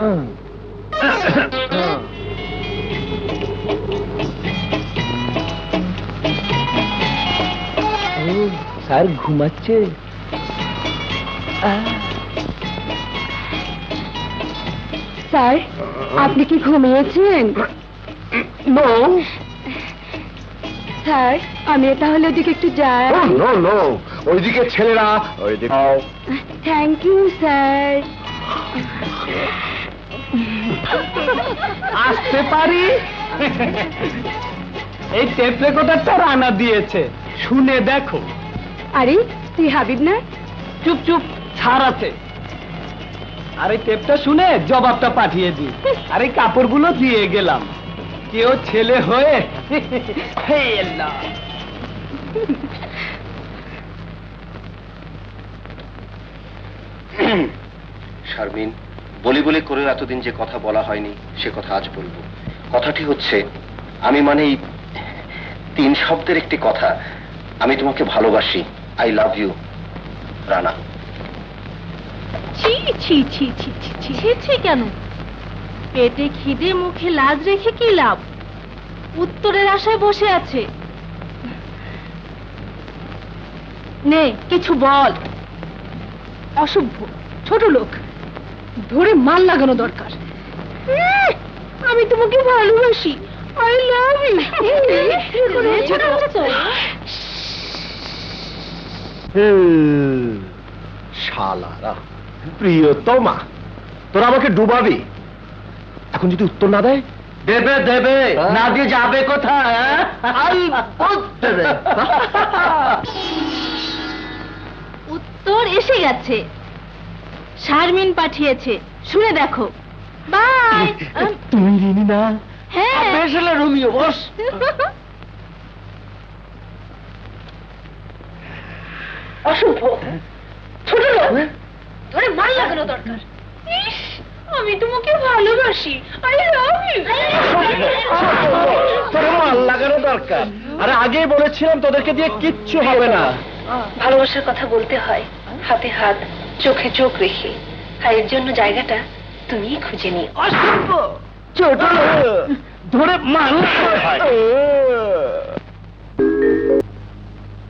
ও, sir ঘুমাচ্ছে। Sir আপনি কি ঘুমিয়েছেন? নো। স্যার আমি তাহলে ওদিকে একটু যাই। No no. ওইদিকে ছেলেরা ওইদিকে থ্যাংক ইউ স্যার আসতে পারি? এই টেপ রেকর্ডারটা রানা দিয়েছে। শুনে দেখো। আরে তুই হাবিব না? চুপ চুপ ছাড় আছে। আর এই টেপটা শুনে জবাবটা পাঠিয়ে দি। আর কাপড়গুলো দিয়ে গেলাম। কেউ ছেলে হয়ে? হে আল্লাহ। শারমিন বলি বলি করে এতদিন যে কথা বলা হয়নি, সে কথা আজ বলব। কথাটি হচ্ছে, আমি মানে এই তিন শব্দের একটি কথা। আমি তোমাকে ভালোবাসি। I love you Rana. ছি ছি ছি কেন? পেটে খিদে, মুখে লাজ রেখে কি লাভ? উত্তরের আশায় বসে আছে। নে, কিছু বল। অসভ্য, ছোট লোক। ধরে মাল লাগানো দরকার। আমি তোমাকে ভালোবাসি। আই লাভ ইউ শালারা প্রিয়তমা তোরা আমাকে ডুবাবি। এখন যদি উত্তর না দেয়? দেবে দেবে। হ্যাঁ? না দিয়ে যাবে কোথায় হ্যাঁ? উত্তর এসে গেছে। শারমিন পাঠিয়েছে। শুনে দেখো। বাই। তুমি রিনি না হ্যাঁ বেশ হলো রোমিও বস। অসভ্য ছোট লোক। ধরে মাল লাগানো দরকার। ইস, আমি তোমাকে ভালোবাসি। আই লাভ ইউ তোর মাল লাগানো দরকার। আরে আগেই বলেছিলাম তোদেরকে দিয়ে কিচ্ছু হবে না। ভালোবাসার কথা বলতে হয় হাতে হাত। চোখে চোখ রেখে। আর এর জন্য জায়গাটা তুমি খুঁজে নিও। অসভ্য ছোট ধরে মানুষ